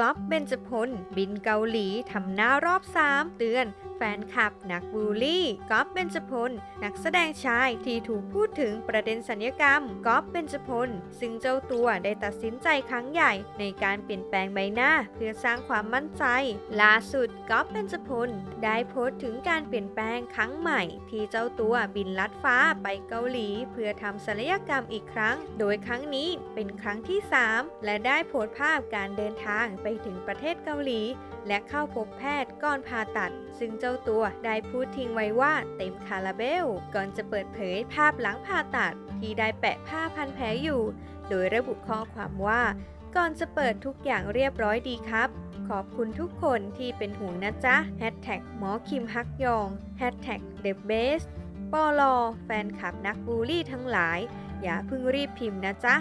กลอบเบนจพลบินเกาหลีทำหน้ารอบ 3 เตือน แฟนคลับ นักบูลลี่กอฟเบนจพล นักแสดงชายที่ถูกพูดถึงประเด็นสัญญกรรมกอฟเบนจพล ซึ่งเจ้าตัวได้ตัดสินใจครั้งใหญ่ในการเปลี่ยนแปลงใบหน้า เพื่อสร้างความมั่นใจ ล่าสุดกอฟเบนจพล ได้โพสต์ถึงการเปลี่ยนแปลงครั้งใหม่ ที่เจ้าตัวบินลัดฟ้าไปเกาหลี เพื่อทำศัลยกรรมอีกครั้ง โดยครั้งนี้เป็นครั้งที่ 3 และได้โพสต์ภาพการเดินทางไปถึงประเทศเกาหลี และเข้าพบแพทย์ก่อนผ่าตัด ซึ่งเจ้าตัวได้พูดทิ้งไว้ว่าเต็มคาราเบล ก่อนจะเปิดเผยภาพหลังผ่าตัด ที่ได้แปะผ้าพันแผลอยู่ โดยระบุข้อความว่าก่อนจะเปิดทุกอย่างเรียบร้อยดีครับ ขอบคุณทุกคนที่เป็นห่วงนะจ๊ะแฮชแท็กหมอคิมฮักยองแฮชแท็กเดอะเบสปอลอแฟนคลับนักบูลลี่ทั้งหลาย อย่าเพิ่งรีบพิมพ์นะจ๊ะ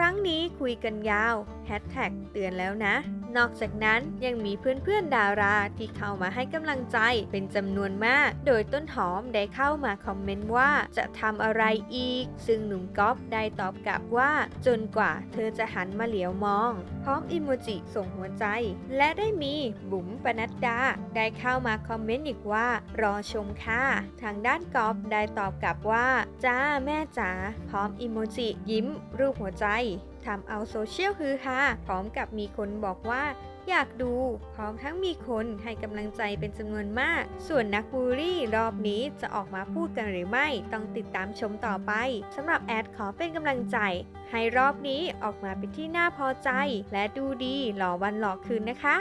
ครั้งนี้คุยกันยาวแฮชแท็กเตือนแล้วนะ นอกจากนั้นยังมีเพื่อนๆดาราที่เข้ามาให้กำลังใจเป็นจำนวนมาก โดยต้นหอมได้เข้ามาคอมเมนต์ว่าจะทำอะไรอีก ซึ่งหนุ่มก๊อฟได้ตอบกลับว่า จนกว่าเธอจะหันมาเหลียวมอง พร้อมอิโมจิส่งหัวใจ และได้มีบุ๋มปนัดดา ได้เข้ามาคอมเมนต์อีกว่า รอชมค่ะ ทางด้านก๊อฟได้ตอบกลับว่า จ้าแม่จ๋าพร้อมอิโมจิยิ้มรูปหัวใจทำเอาโซเชียลฮือฮาพร้อมกับมีคนบอกว่าอยากดูพร้อมทั้งมีคนให้กำลังใจเป็นจำนวนมาก ส่วนนักบูลลี่รอบนี้จะออกมาพูดกันหรือไม่ ต้องติดตามชมต่อไปสำหรับแอดขอเป็นกำลังใจ ให้รอบนี้ออกมาเป็นที่น่าพอใจ และดูดีหล่อวันหล่อคืนนะคะ